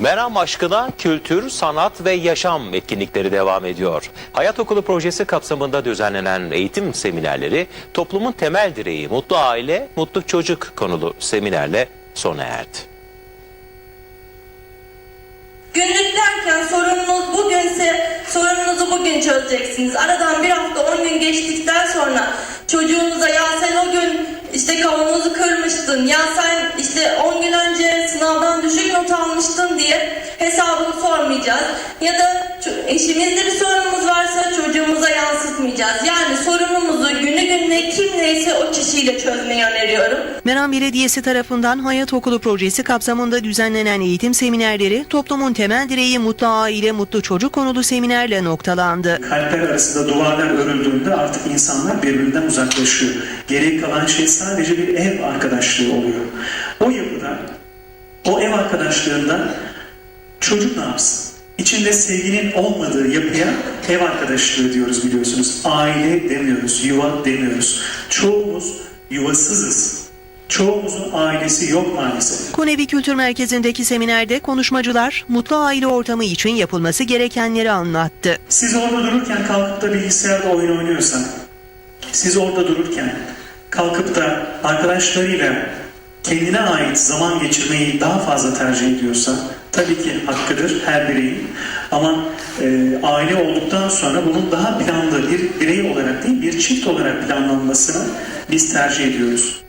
Meram aşkına kültür, sanat ve yaşam etkinlikleri devam ediyor. Hayat Okulu projesi kapsamında düzenlenen eğitim seminerleri toplumun temel direği mutlu aile, mutlu çocuk konulu seminerle sona erdi. Günlük derken sorununuz bugünse sorununuzu bugün çözeceksiniz. Aradan bir hafta 10 gün geçtikten sonra çocuğunuza ya sen o gün işte kavanozu kırmıştın ya sen işte 10 gün önce hesabını sormayacağız. Ya da eşimizde bir sorunumuz varsa çocuğumuza yansıtmayacağız. Yani sorunumuzu günü gününe kim neyse o kişiyle çözmeyi öneriyorum. Meram Belediyesi tarafından Hayat Okulu projesi kapsamında düzenlenen eğitim seminerleri toplumun temel direği mutlu aile, mutlu çocuk konulu seminerle noktalandı. kalpler arasında duvarlar örüldüğünde artık insanlar birbirinden uzaklaşıyor. Geriye kalan şey sadece bir ev arkadaşlığı oluyor. O yapıda, o ev arkadaşlığında çocuk ne yapsın? İçinde sevginin olmadığı yapıya ev arkadaşlığı diyoruz biliyorsunuz. Aile demiyoruz, yuva demiyoruz. Çoğumuz yuvasızız. Çoğumuzun ailesi yok maalesef. Konevi Kültür Merkezi'ndeki seminerde konuşmacılar mutlu aile ortamı için yapılması gerekenleri anlattı. Siz orada dururken kalkıp da bilgisayarda oyun oynuyorsa, siz orada dururken kalkıp da arkadaşlarıyla kendine ait zaman geçirmeyi daha fazla tercih ediyorsa, tabii ki hakkıdır her bireyin. Ama e, aile olduktan sonra bunun daha planlı bir birey olarak değil, bir çift olarak planlanmasını biz tercih ediyoruz.